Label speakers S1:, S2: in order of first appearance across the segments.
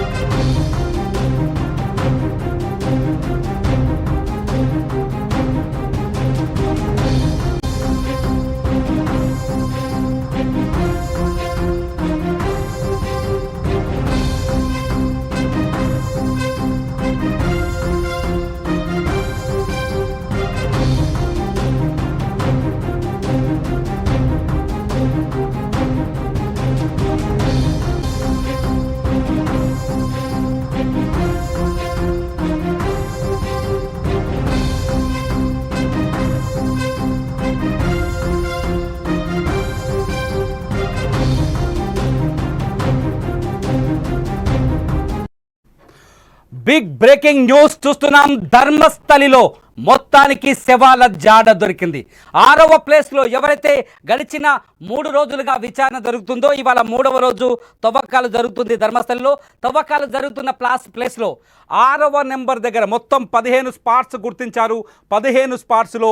S1: Música big breaking news చూస్తున్నాం ధర్మస్థలిలో. మొత్తానికి శవాల జాడ దొరికింది. ఆరవ ప్లేస్లో ఎవరైతే గడిచిన మూడు రోజులుగా విచారణ జరుగుతుందో ఇవాళ మూడవ రోజు తవ్వకాలు జరుగుతుంది ధర్మస్థలిలో. తవ్వకాలు జరుగుతున్న ప్లాస్ ప్లేస్లో ఆరవ నెంబర్ దగ్గర మొత్తం పదిహేను స్పాట్స్ గుర్తించారు. పదిహేను స్పాట్స్లో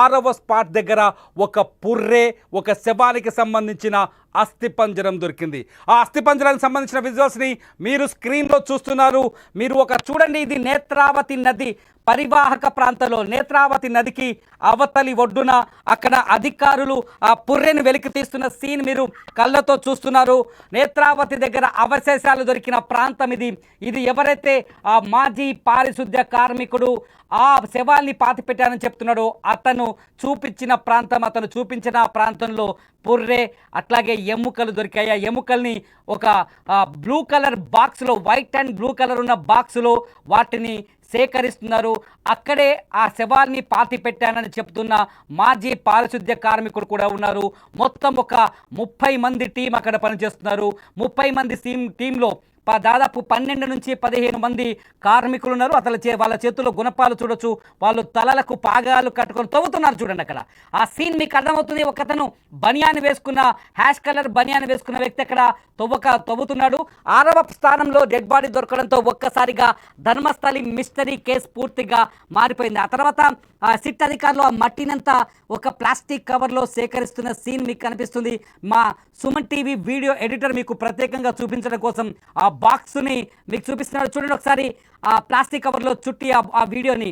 S1: ఆరవ స్పాట్ దగ్గర ఒక పుర్రే ఒక శవానికి సంబంధించిన అస్థిపంజరం దొరికింది. ఆ అస్థిపంజరానికి సంబంధించిన విజువల్స్ని మీరు స్క్రీన్లో చూస్తున్నారు. మీరు ఒక చూడండి ఇది నేత్రావతి నది పరివాహక ప్రాంతం. ప్రాంతంలో నేత్రావతి నదికి అవతలి ఒడ్డున అక్కడ అధికారులు ఆ పుర్రెను వెలికి తీస్తున్న సీన్ మీరు కళ్ళతో చూస్తున్నారు. నేత్రావతి దగ్గర అవశేషాలు దొరికిన ప్రాంతం ఇది. ఇది ఎవరైతే ఆ మాజీ పారిశుద్ధ్య కార్మికుడు ఆ శవాల్ని పాతి చెప్తున్నాడో అతను చూపించిన ప్రాంతం అతను చూపించిన ప్రాంతంలో పుర్రె అట్లాగే ఎముకలు దొరికాయి. ఆ ఎముకల్ని ఒక బ్లూ కలర్ బాక్స్లో వైట్ అండ్ బ్లూ కలర్ ఉన్న బాక్స్లో వాటిని సేకరిస్తున్నారు. అక్కడే ఆ శవాల్ని పాతి పెట్టానని చెప్తున్న మాజీ పారిశుద్ధ్య కార్మికుడు కూడా ఉన్నారు. మొత్తం ఒక ముప్పై మంది టీం అక్కడ పనిచేస్తున్నారు. ముప్పై మంది టీం టీంలో దాదాపు పన్నెండు నుంచి పదిహేను మంది కార్మికులు ఉన్నారు. అతని చే వాళ్ళ చేతుల్లో గుణపాలు చూడొచ్చు. వాళ్ళు తలలకు పాగాలు కట్టుకొని తవ్వుతున్నారు చూడండి అక్కడ. ఆ సీన్ మీకు అర్థమవుతుంది. ఒకతను బనియాన్ వేసుకున్న హ్యాష్ కలర్ బనియాన్ వేసుకున్న వ్యక్తి అక్కడ తవ్వక తవ్వుతున్నాడు. ఆరవ స్థానంలో డెడ్ బాడీ దొరకడంతో ఒక్కసారిగా ధర్మస్థలి మిస్టరీ కేసు పూర్తిగా మారిపోయింది. ఆ తర్వాత ఆ సిట్ అధికారులు ఆ మట్టినంతా ఒక ప్లాస్టిక్ కవర్లో సేకరిస్తున్న సీన్ మీకు కనిపిస్తుంది. మా సుమన్ టీవీ వీడియో ఎడిటర్ మీకు ప్రత్యేకంగా చూపించడం కోసం ఆ బాక్స్ని మీకు చూపిస్తున్నాడు. చూడండి ఒకసారి ఆ ప్లాస్టిక్ కవర్లో చుట్టి ఆ ఆ వీడియోని.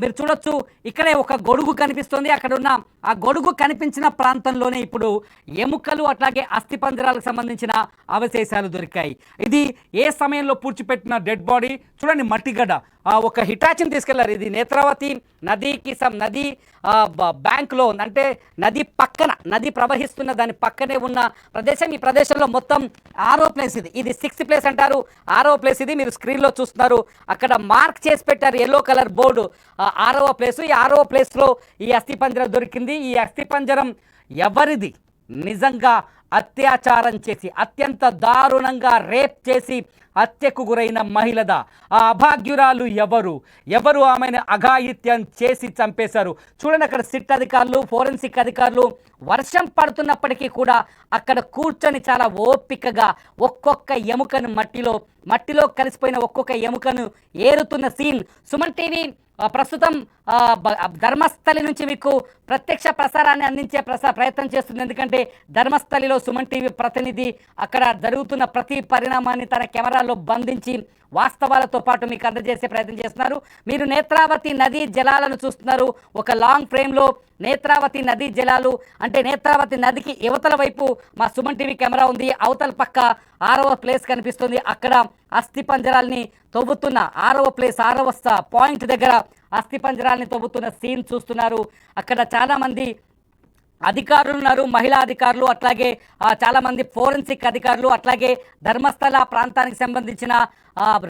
S1: మీరు చూడొచ్చు ఇక్కడే ఒక గొడుగు కనిపిస్తుంది. అక్కడ ఉన్న ఆ గొడుగు కనిపించిన ప్రాంతంలోనే ఇప్పుడు ఎముకలు అట్లాగే అస్థిపంజరాలకు సంబంధించిన అవశేషాలు దొరికాయి. ఇది ఏ సమయంలో పూడ్చిపెట్టిన డెడ్ బాడీ? చూడండి మట్టిగడ్డ. ఆ, ఒక హిటాచిని తీసుకెళ్ళారు. ఇది నేత్రావతి నదికి సం నది బ్యాంక్లో అంటే నది పక్కన నది ప్రవహిస్తున్న దాని పక్కనే ఉన్న ప్రదేశం. ఈ ప్రదేశంలో మొత్తం ఆరో ప్లేస్ ఇది. ఇది సిక్స్త్ ప్లేస్ అంటారు. ఆరో ప్లేస్ ఇది. మీరు స్క్రీన్లో చూస్తున్నారు. అక్కడ మార్క్ చేసి పెట్టారు. Yellow colour board. ఆరవ ప్లేస్ ఈ ఆరవ ప్లేస్లో ఈ అస్థిపంజరం దొరికింది. ఈ అస్థిపంజరం ఎవరిది? నిజంగా అత్యాచారం చేసి అత్యంత దారుణంగా రేప్ చేసి హత్యకు గురైన మహిళద? ఆ అభాగ్యురాలు ఎవరు? ఎవరు ఆమెను అఘాయిత్యం చేసి చంపేశారు? చూడండి అక్కడ సిట్ అధికారులు ఫోరెన్సిక్ అధికారులు వర్షం పడుతున్నప్పటికీ కూడా అక్కడ కూర్చొని చాలా ఓపికగా ఒక్కొక్క ఎముకను మట్టిలో మట్టిలో కలిసిపోయిన ఒక్కొక్క ఎముకను ఏరుతున్న సీన్. సుమన్ టీవీ ప్రస్తుతం ఆ, బ- ఆ, ధర్మస్థలి నుంచి మీకు ప్రత్యక్ష ప్రసారాన్ని అందించే ప్రసా ప్రయత్నం చేస్తుంది. ఎందుకంటే ధర్మస్థలిలో సుమన్ టీవీ ప్రతినిధి అక్కడ జరుగుతున్న ప్రతి పరిణామాన్ని తన కెమెరాలో బంధించి వాస్తవాలతో పాటు మీకు అందజేసే ప్రయత్నం చేస్తున్నారు. మీరు నేత్రావతి నదీ జలాలను చూస్తున్నారు. ఒక లాంగ్ ఫ్రేమ్లో నేత్రావతి నదీ జలాలు అంటే నేత్రావతి నదికి యువతల వైపు మా సుమన్ టీవీ కెమెరా ఉంది. అవతల పక్క ఆరవ ప్లేస్ కనిపిస్తుంది. అక్కడ అస్థి పంజరాల్ని తవ్వుతున్న ఆరవ ప్లేస్ ఆరవ పాయింట్ దగ్గర అస్థిపంజరాల్ని తవ్వుతున్న సీన్ చూస్తున్నారు. అక్కడ చాలామంది అధికారులు ఉన్నారు మహిళా అధికారులు అట్లాగే చాలామంది ఫోరెన్సిక్ అధికారులు అట్లాగే ధర్మస్థల ప్రాంతానికి సంబంధించిన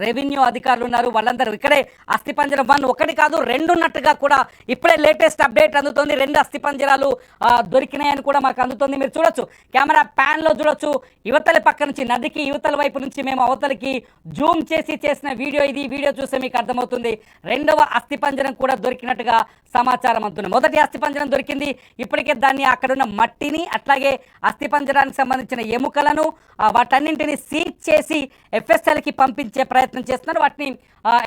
S1: రెవెన్యూ అధికారులు ఉన్నారు. వాళ్ళందరూ ఇక్కడే అస్థిపంజరం వన్ ఒకటి కాదు రెండు ఉన్నట్టుగా కూడా ఇప్పుడే లేటెస్ట్ అప్డేట్ అందుతుంది. రెండు అస్థిపంజరాలు దొరికినాయని కూడా మాకు అందుతుంది. మీరు చూడొచ్చు. కెమెరా ప్యాన్లో చూడొచ్చు. యువతల పక్క నుంచి నదికి యువతల వైపు నుంచి మేము అవతలకి జూమ్ చేసి చేసిన వీడియో ఇది. వీడియో చూస్తే మీకు అర్థమవుతుంది. రెండవ అస్థిపంజరం కూడా దొరికినట్టుగా సమాచారం అందుతుంది. మొదటి అస్థిపంజరం దొరికింది. ఇప్పటికే దాన్ని అక్కడ ఉన్న మట్టిని అట్లాగే అస్థిపంజరానికి సంబంధించిన ఎముకలను వాటన్నింటిని సీజ్ చేసి ఎఫ్ఎస్ఎల్కి పంపించి పంపించే ప్రయత్నం చేస్తున్నారు. వాటిని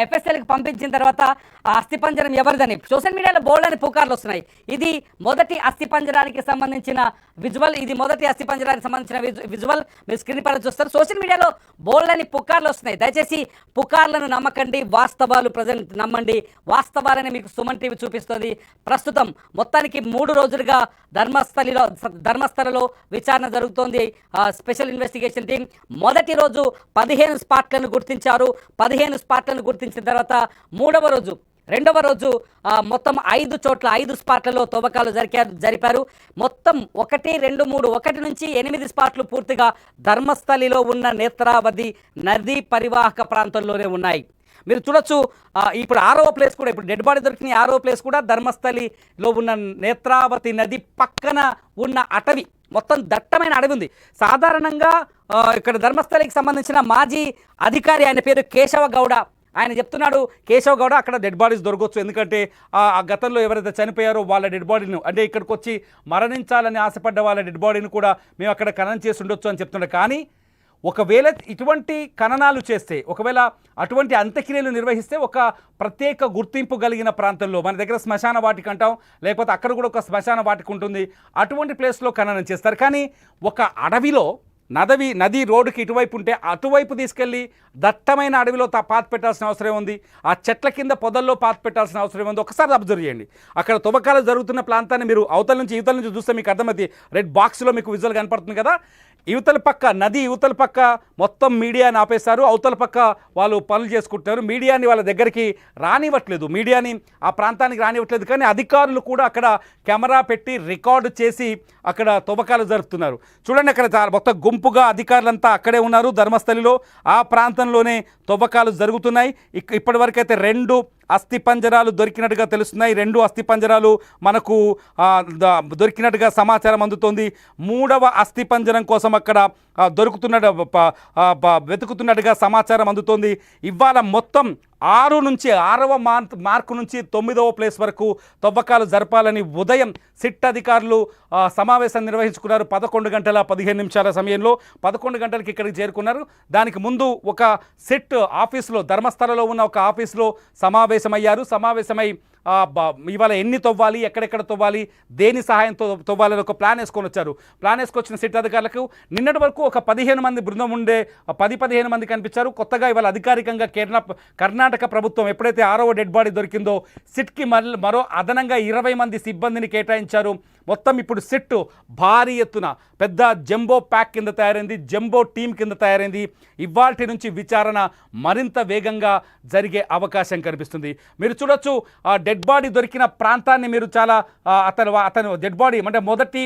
S1: ఎఫ్ఎస్ఎల్కి పంపించిన తర్వాత ఆ అస్థిపంజరం ఎవరిదని సోషల్ మీడియాలో బోల్డ్ అని పుకార్లు వస్తున్నాయి. ఇది మొదటి అస్థిపంజరానికి సంబంధించిన విజువల్ ఇది మొదటి అస్థిపంజరానికి సంబంధించిన విజువల్. మీరు స్క్రీన్ పైన చూస్తారు. సోషల్ మీడియాలో బోల్డ్ అని పుకార్లు వస్తున్నాయి. దయచేసి పుకార్లను నమ్మకండి వాస్తవాలు ప్రజెంట్ నమ్మండి. వాస్తవాలని మీకు సుమన్ టీవీ చూపిస్తుంది. ప్రస్తుతం మొత్తానికి మూడు రోజులుగా ధర్మస్థలిలో ధర్మస్థలలో విచారణ జరుగుతోంది. Special investigation team. మొదటి రోజు పదిహేను స్పాట్లను గుర్తించారు. పదిహేను స్పాట్లను గుర్తించిన తర్వాత మూడవ రోజు రెండవ రోజు మొత్తం ఐదు చోట్ల ఐదు స్పాట్లలో తవ్వకాలు జరిపారు జరిపారు. మొత్తం ఒకటి రెండు మూడు ఒకటి నుంచి ఎనిమిది స్పాట్లు పూర్తిగా ధర్మస్థలిలో ఉన్న నేత్రావతి నదీ పరివాహక ప్రాంతంలోనే ఉన్నాయి. మీరు చూడొచ్చు ఇప్పుడు ఆరో ప్లేస్ కూడా ఇప్పుడు డెడ్ బాడీ దొరికిన ఆరో ప్లేస్ కూడా ధర్మస్థలిలో ఉన్న నేత్రావతి నది పక్కన ఉన్న అటవీ మొత్తం దట్టమైన అడవి ఉంది. సాధారణంగా ఇక్కడ ధర్మస్థలికి సంబంధించిన మాజీ అధికారి ఆయన పేరు కేశవ గౌడ. ఆయన చెప్తున్నాడు కేశవ్ గౌడ అక్కడ డెడ్ బాడీస్ దొరకవచ్చు ఎందుకంటే ఆ ఆ గతంలో ఎవరైతే చనిపోయారో వాళ్ళ డెడ్ బాడీని అంటే ఇక్కడికి వచ్చి మరణించాలని ఆశపడ్డ వాళ్ళ డెడ్ బాడీని కూడా మేము అక్కడ ఖననం చేసి ఉండొచ్చు అని చెప్తున్నాడు. కానీ ఒకవేళ ఇటువంటి ఖననాలు చేస్తే ఒకవేళ అటువంటి అంత్యక్రియలు నిర్వహిస్తే ఒక ప్రత్యేక గుర్తింపు కలిగిన ప్రాంతంలో మన దగ్గర శ్మశాన వాటికి అంటాం లేకపోతే అక్కడ కూడా ఒక శ్మశాన వాటికి ఉంటుంది అటువంటి ప్లేస్లో ఖననం చేస్తారు. కానీ ఒక అడవిలో నదవి నది రోడ్డుకి ఇటువైపు ఉంటే అటువైపు తీసుకెళ్ళి దట్టమైన అడవిలో పాత పెట్టాల్సిన అవసరం ఉంది. ఆ చెట్ల కింద పొదల్లో పాత పెట్టాల్సిన అవసరం ఉంది. ఒకసారి అబ్జర్వ్ చేయండి. అక్కడ తుబకాలు జరుగుతున్న ప్రాంతాన్ని మీరు అవతల నుంచి ఇవతల నుంచి చూస్తే మీకు అర్థమవుతుంది. రెడ్ బాక్స్లో మీకు విజువల్ కనపడుతుంది కదా? ఇవతల పక్క నది ఇవతల పక్క మొత్తం మీడియాని ఆపేశారు. అవతల పక్క వాళ్ళు పనులు చేసుకుంటున్నారు. మీడియాని వాళ్ళ దగ్గరికి రానివ్వట్లేదు. మీడియాని ఆ ప్రాంతానికి రానివ్వట్లేదు. కానీ అధికారులు కూడా అక్కడ కెమెరా పెట్టి రికార్డు చేసి అక్కడ తువ్వకాలు జరుపుతున్నారు. చూడండి అక్కడ చాలా మొత్తం గుంపుగా అధికారులంతా అక్కడే ఉన్నారు ధర్మస్థలిలో. ఆ ప్రాంతంలోనే తవ్వకాలు జరుగుతున్నాయి. ఇక్- ఇప్పటివరకైతే రెండు అస్థి పంజరాలు దొరికినట్టుగా తెలుస్తున్నాయి. రెండు అస్థి పంజరాలు మనకు దొరికినట్టుగా సమాచారం అందుతోంది. మూడవ అస్థి పంజరం కోసం అక్కడ దొరుకుతున్న దొరుకుతున్నట్టు వెతుకుతున్నట్టుగా సమాచారం అందుతోంది. ఇవాళ మొత్తం ఆరు నుంచి ఆరవ మార్క్ మార్కు నుంచి తొమ్మిదవ ప్లేస్ వరకు తవ్వకాలు జరపాలని ఉదయం సిట్ అధికారులు సమావేశం నిర్వహించుకున్నారు. పదకొండు గంటల పదిహేను నిమిషాల సమయంలో పదకొండు గంటలకి ఇక్కడికి చేరుకున్నారు. దానికి ముందు ఒక సిట్ ఆఫీస్లో ధర్మస్థలలో ఉన్న ఒక ఆఫీస్లో సమావేశమయ్యారు. సమావేశమై ఇవాళ ఎన్ని తవ్వాలి ఎక్కడెక్కడ తవ్వాలి దేని సహాయంతో తవ్వాలని ఒక ప్లాన్ వేసుకొని వచ్చారు. ప్లాన్ వేసుకొచ్చిన సిట్ అధికారులకు నిన్నటి వరకు ఒక పదిహేను మంది బృందం ఉండే పది పదిహేను మంది కనిపించారు. కొత్తగా ఇవాళ అధికారికంగా కేరళ కర్ణాటక ప్రభుత్వం ఎప్పుడైతే ఆరవ డెడ్ బాడీ దొరికిందో సిట్కి మరో అదనంగా ఇరవై మంది సిబ్బందిని కేటాయించారు. మొత్తం ఇప్పుడు సిట్ భారీ ఎత్తున పెద్ద జంబో ప్యాక్ కింద తయారైంది జంబో టీం కింద తయారైంది. ఇవాల్టి నుంచి విచారణ మరింత వేగంగా జరిగే అవకాశం కనిపిస్తుంది. మీరు చూడొచ్చు ఆ డెడ్ బాడీ దొరికిన ప్రాంతాన్ని మీరు చాలా అతను అతను డెడ్ బాడీ అంటే మొదటి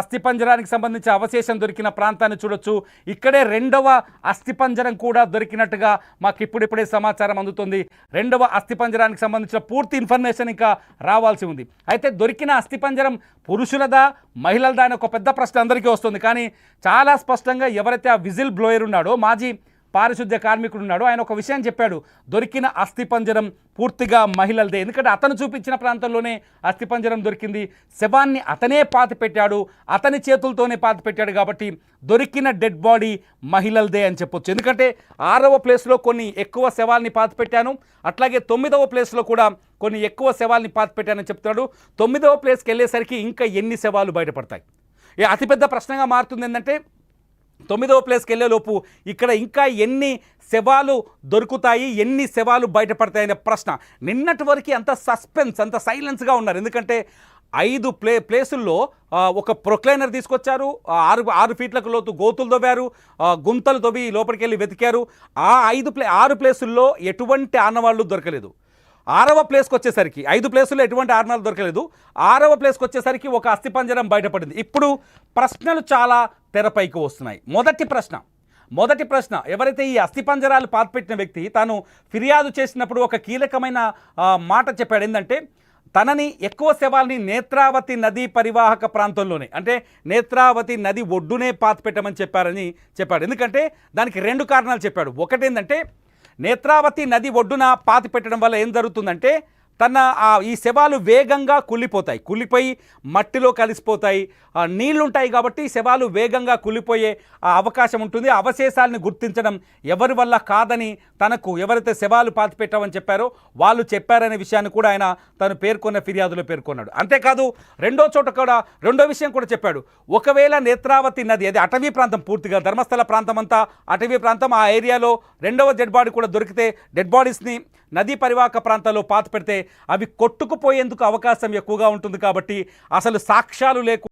S1: అస్థిపంజరానికి సంబంధించి అవశేషం దొరికిన ప్రాంతాన్ని చూడొచ్చు. ఇక్కడే రెండవ అస్థిపంజరం కూడా దొరికినట్టుగా మాకు ఇప్పుడిప్పుడే సమాచారం అందుతుంది. రెండవ అస్థిపంజరానికి సంబంధించిన పూర్తి ఇన్ఫర్మేషన్ ఇంకా రావాల్సి ఉంది. అయితే దొరికిన అస్థిపంజరం పురుషులదా మహిళలదా అనే ఒక పెద్ద ప్రశ్న అందరికీ వస్తుంది. కానీ చాలా స్పష్టంగా ఎవరైతే ఆ విజిల్ బ్లోయర్ ఉన్నాడో మాజీ పారిశుద్ధ్య కార్మికుడు ఉన్నాడు. ఆయన ఒక విషయం చెప్పాడు. దొరికిన అస్థిపంజరం పూర్తిగా మహిళలదే. ఎందుకంటే అతను చూపించిన ప్రాంతంలోనే అస్థిపంజరం దొరికింది. శవాన్ని అతనే పాతి పెట్టాడు. అతని చేతులతోనే పాతి పెట్టాడు కాబట్టి దొరికిన డెడ్ బాడీ మహిళలదే అని చెప్పొచ్చు. ఎందుకంటే ఆరవ ప్లేస్లో కొన్ని ఎక్కువ శవాల్ని పాతి పెట్టాను. అట్లాగే తొమ్మిదవ ప్లేస్లో కూడా కొన్ని ఎక్కువ శవాల్ని పాతి పెట్టానని చెప్తాడు తొమ్మిదవ ప్లేస్కి వెళ్ళేసరికి ఇంకా ఎన్ని శవాలు బయటపడతాయి? అతిపెద్ద ప్రశ్నగా మారుతుంది ఏంటంటే తొమ్మిదవ ప్లేస్కి వెళ్ళేలోపు ఇక్కడ ఇంకా ఎన్ని శవాలు దొరుకుతాయి ఎన్ని శవాలు బయటపడతాయనే ప్రశ్న. నిన్నటి వరకు అంత సస్పెన్స్ అంత సైలెన్స్గా ఉన్నారు. ఎందుకంటే ఐదు ప్లే ప్లేసుల్లో ఒక ప్రొక్లైనర్ తీసుకొచ్చారు. ఆరు ఆరు ఫీట్లకు లోతు గోతులు తవ్వారు. గుంతలు తవ్వి లోపలికి వెళ్ళి వెతికారు. ఆ ఐదు ప్లే ఆరు ప్లేసుల్లో ఎటువంటి ఆనవాళ్ళు దొరకలేదు. ఆరవ ప్లేస్కి వచ్చేసరికి ఐదు ప్లేసుల్లో ఎటువంటి ఆరణాలు దొరకలేదు. ఆరవ ప్లేస్కి వచ్చేసరికి ఒక అస్థిపంజరం బయటపడింది. ఇప్పుడు ప్రశ్నలు చాలా తెరపైకి వస్తున్నాయి. మొదటి ప్రశ్న మొదటి ప్రశ్న ఎవరైతే ఈ అస్థిపంజరాలు పాతిపెట్టిన వ్యక్తి తాను ఫిర్యాదు చేసినప్పుడు ఒక కీలకమైన మాట చెప్పాడు. ఏంటంటే తనని ఎక్కువ శవాల్ని నేత్రావతి నదీ పరివాహక ప్రాంతంలోనే అంటే నేత్రావతి నది ఒడ్డునే పాతిపెట్టమని చెప్పారని చెప్పాడు. ఎందుకంటే దానికి రెండు కారణాలు చెప్పాడు. ఒకటేంటంటే నేత్రావతి నది ఒడ్డున పాతి పెట్టడం వల్ల ఏం జరుగుతుందంటే తన ఆ ఈ శవాలు వేగంగా కుళ్ళిపోతాయి. కుళ్ళిపోయి మట్టిలో కలిసిపోతాయి. ఆ, నీళ్ళుంటాయి కాబట్టి శవాలు వేగంగా కుళ్ళిపోయే ఆ అవకాశం ఉంటుంది. అవశేషాలను గుర్తించడం ఎవరి వల్ల కాదని తనకు ఎవరైతే శవాలు పాతిపెట్టామని చెప్పారో వాళ్ళు చెప్పారనే విషయాన్ని కూడా ఆయన తను పేర్కొన్న ఫిర్యాదులో పేర్కొన్నాడు. అంతేకాదు రెండో చోట కూడా రెండో విషయం కూడా చెప్పాడు. ఒకవేళ నేత్రావతి నది అది అటవీ ప్రాంతం పూర్తిగా ధర్మస్థల ప్రాంతం అంతా అటవీ ప్రాంతం ఆ ఏరియాలో రెండవ డెడ్ బాడీ కూడా దొరికితే డెడ్ బాడీస్ని నదీ పరివాహక ప్రాంతాల్లో పాత పెడితే అవి కొట్టుకుపోయేందుకు అవకాశం ఎక్కువగా ఉంటుంది కాబట్టి అసలు సాక్ష్యాలు లేకుండా